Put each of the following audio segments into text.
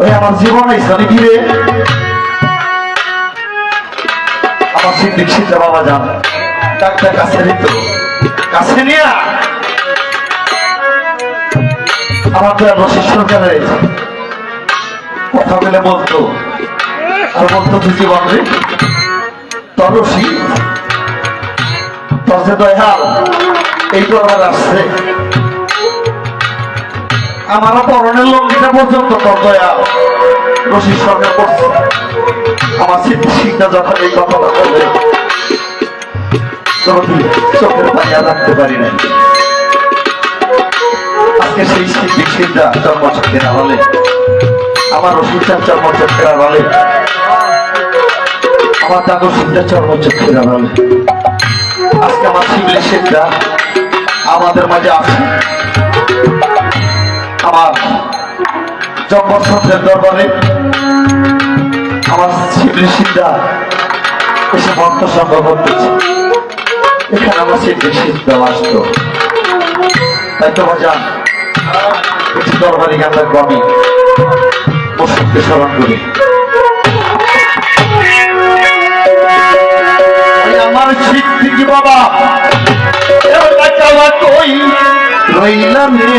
ওই আমার জীবন ইসলামী ঘিরে আমার সিদ্দিক সিদ্ধা বাবা যান। ডাক্তার কাছে নিত। কাছে নিয়ে আমার তো বসে সরকারের কথা বলে বলতো। আর বলতো তুই জীবন রে তরসি। তোর যে দয়াল। এই তো আমার আসছে। আমারও পরনের লঙ্গিটা পর্যন্ত দয়াল রশিদ সরকার করছে আমার স্মৃতি শিক্ষা যখন এই কথা বলবে চোখের পানি রাখতে পারি না আজকে সেই শিক্ষা জন্মচক্ষে না হলে, আমার রশিদার জন্মচক্ষে না হলে, আমার দাদু শিক্ষা জন্মচক্ষে না হলে, আজকে আমার শিবলি শিক্ষা আমাদের মাঝে আছে। আমার জন্মস্থানের দরবারে আমার শিবলি সিদ্ধা এসে ভক্ত সংগ্রহ করতেছে। এখানে আমার শিবলি সিদ্ধা আসতো তাই তো বাজান কিছু দরবারি গান লাগবো আমি স্মরণ করি। আমার সিদ্ধি বাবা? রইলাম রে।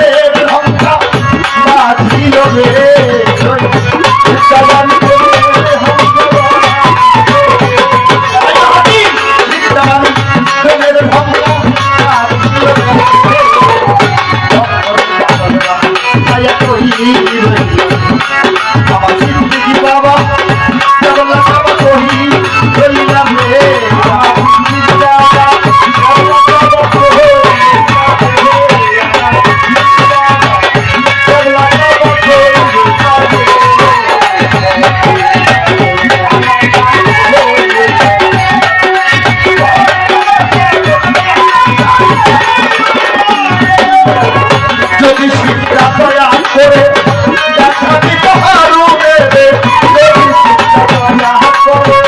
রে লঙ্কা বাঁচিল রে।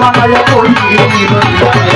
বাবা বল